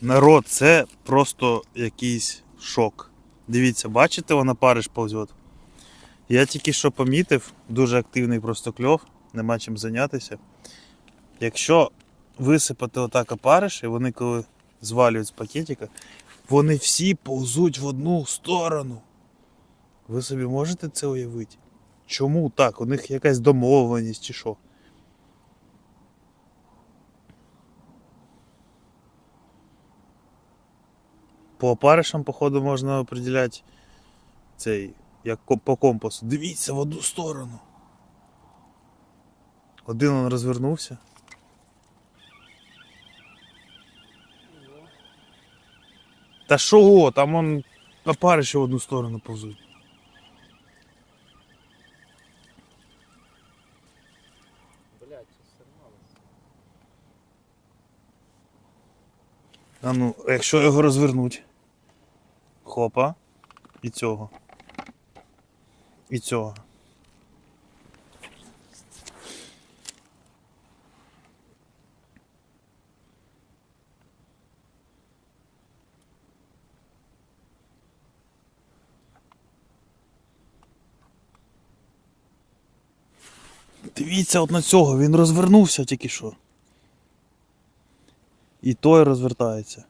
Народ, це просто якийсь шок. Дивіться, бачите, вона париж повзе. Я тільки що помітив, дуже активний просто кльов, нема чим зайнятися. Якщо висипати отак опариш, і вони коли звалюють з пакетика, вони всі повзуть в одну сторону. Ви собі можете це уявити? Чому так? У них якась домовленість чи що? По опаришам, походу, можна определяти цей, як по компасу. Дивіться в одну сторону. Один он розвернувся. Та що, там он опариші в одну сторону повзуть. А ну, якщо його розвернуть. Хопа. І цього. І цього. Дивіться от на цього, він розвернувся тільки що. І той розвертається.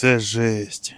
Це жесть.